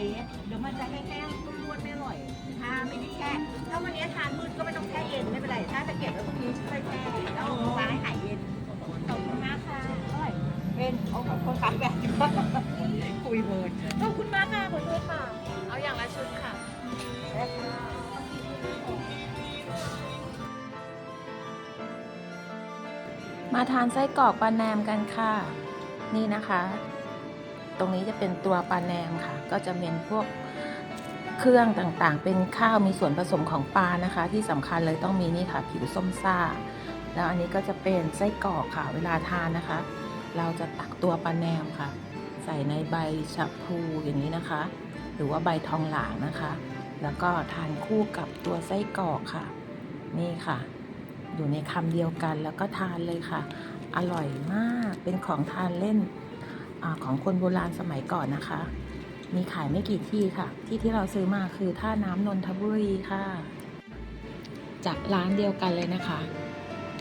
ว้เดี๋ยวมันจะแห้งๆร่วนๆไม่อร่อยถ้าไม่ได้แช่ถ้าวันนี้ทานมืดก็ไม่ต้องแช่เย็นไม่เป็นไร ถ้าจะเก็บไว้พรุ่งนี้ช่วยแช่แล้วเอาไว้ให้หายเย็นขอบคุณมากค่ะอร่อยเป็นโอ้ขอบคุณครับแบบคุยเบิร์ดขอบคุณมากค่ะขอโทษค่ะ เอาอย่างละชุดค่ะได้ค่ะมาทานไส้กรอกปลาแหนมกันค่ะ นี่นะคะ ตรงนี้จะเป็นตัวปลาแหนมค่ะ ก็จะเป็นพวกเครื่องต่างๆ เป็นข้าวมีส่วนผสมของปลานะคะ ที่สำคัญเลยต้องมีนี่ค่ะผิวส้มซ่า แล้วอันนี้ก็จะเป็นไส้กรอกค่ะเวลาทานนะคะ เราจะตักตัวปลาแหนมค่ะ ใส่ในใบชะพลูอย่างนี้นะคะ หรือว่าใบทองหลางนะคะ แล้วก็ทานคู่กับตัวไส้กรอกค่ะ นี่ค่ะ อยู่ในคำเดียวกันแล้วก็ทานเลยค่ะ อร่อยมากเป็นของทานเล่น อของคนโบราณสมัยก่อนนะคะ มีขายไม่กี่ที่ค่ะ ที่ที่เราซื้อมาคือท่าน้ำนนทบุรีค่ะ จากร้านเดียวกันเลยนะคะ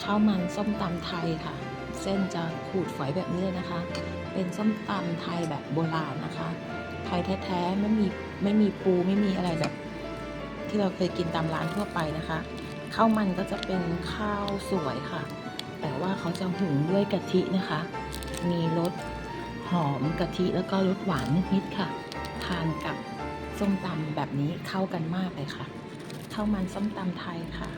ข้าวมันส้มตำไทยค่ะ เส้นจะขูดฝอยแบบนี้นะคะ เป็นส้มตำไทยแบบโบราณนะคะ ไทยแท้ๆไม่มีไม่มีปูไม่มีอะไรแบบ ที่เราเคยกินตามร้านทั่วไปนะคะข้าวมันก็จะเป็นข้าวสวยค่ะ แต่ว่าเขาจะหุงด้วยกะทินะคะ มีรส หอมกะทิแล้วก็รสหวานนิดๆค่ะ ทานกับส้มตำแบบนี้เข้ากันมากเลยค่ะ ข้าวมันส้มตำไทยค่ะ